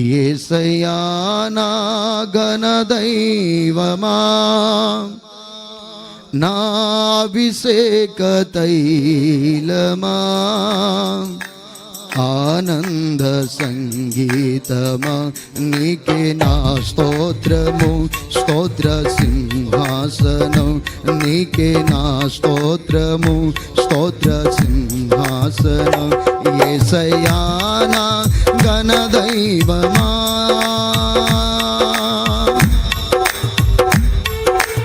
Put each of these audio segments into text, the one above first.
ఏసయ్యా నా గణదైవమా ఆనంద సంగీతమా నీకే నా స్తోత్రము స్తోత్ర సింహాసనం నీకే నా స్తోత్రము స్తోత్ర సింహాసనం. ఏసయా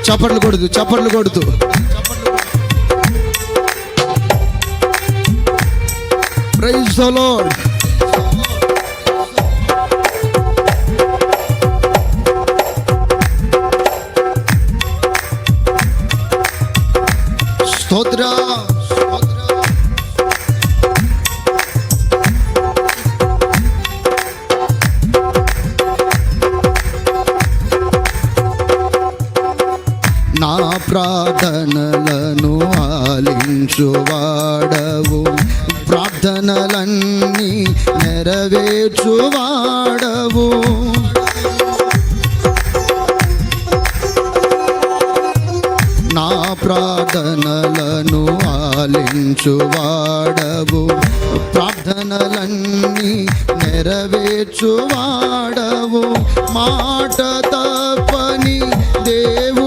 చప్పట్లు కొడుతూ చప్పట్లు కొడుతూ. ప్రైజ్ ద లార్డ్ స్తోత్ర. ప్రార్థనలన్నీ నెరవేర్చువాడవు. నా ప్రార్థనలను ఆలించువాడవు. ప్రార్థనలన్నీ నెరవేర్చువాడవు. మాట తప్పని దేవు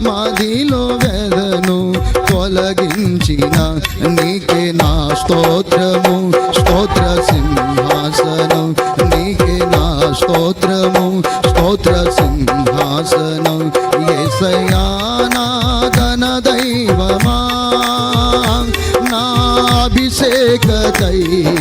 మాదిలో వెదను తొలగించిన నీకే నా స్తోత్రము స్తోత్ర సింహాసనం. నీకే నా స్తోత్రము స్తోత్ర సింహాసనం. ఏసయా ధన దైవమా నా అభిషేక దైవ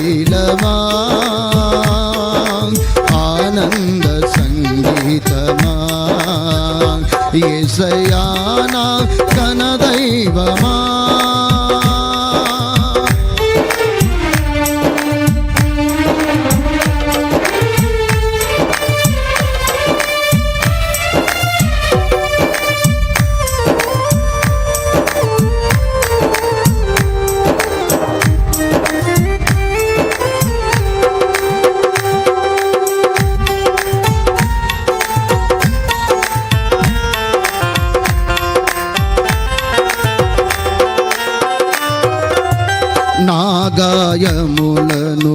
గాయములను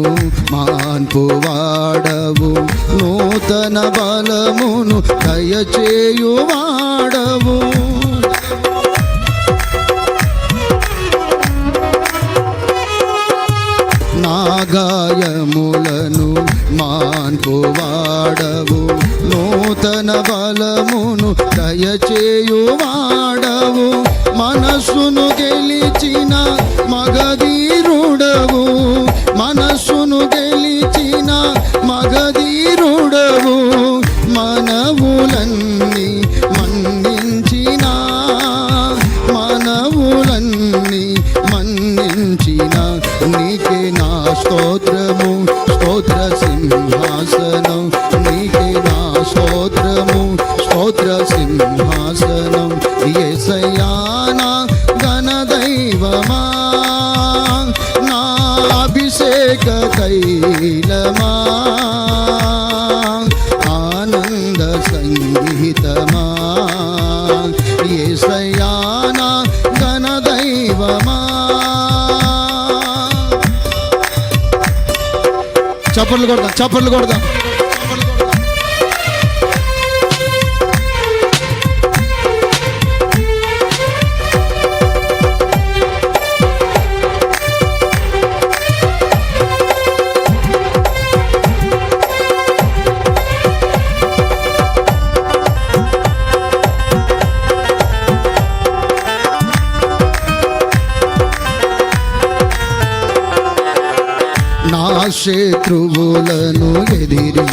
మాన్పువాడవు నూతన బలమును దయచేయువాడవు నా గాయములను మాన్పువాడవు నూతన బలమును దయచేయువాడవు మనస్సును గెలిచిన మగధీరుడవు సింహాసనం ఏసయానా ఘన నా అభిషేక తైలమా? ఆనంద సంగీతమా? ఏసయానా ఘన చప్పట్లు కొడదాం చప్పట్లు కొడదాం శత్రువులను ఎదిరించువాడవు.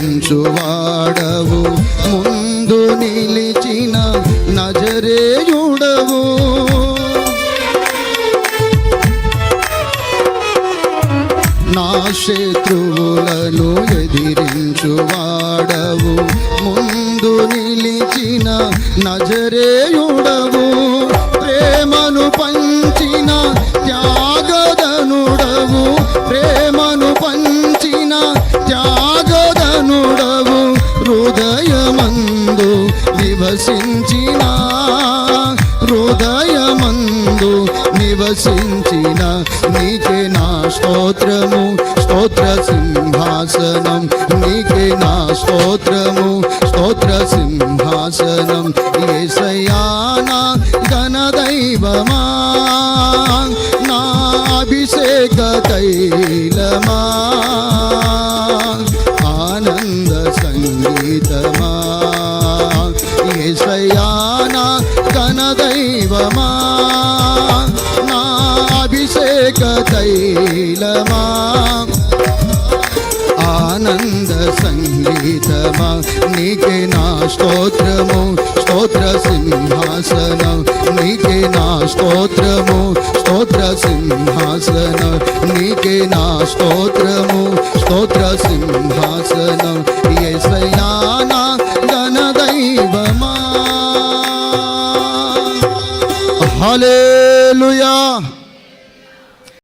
ముందు నిలిచిన నజరేయుడవు. నా శత్రువులను ఎదిరించువాడవు. ముందు ముందు నిలిచిన నజరేయుడవు. ప్రేమను పంచిన త్యాగదనుడవు ప్రేమ నివసించిన హృదయమందు నివసించిన నీకే నా స్తోత్రము స్తోత్ర సింహాసనం నీకే నా స్తోత్రము స్తోత్ర సింహాసనం. ఏసయానా గణదైవమా నా అభిషేక ఏసయానా గణదైవమా నా అభిషేక తైలమా? ఆనంద సంగీతమా? నీకే నా స్తోత్రము స్తోత్ర సింహాసనం. నీకే నా స్తోత్రము స్తోత్ర సింహాసనం. నీకే నా స్తోత్రము స్తోత్ర సింహాసనం.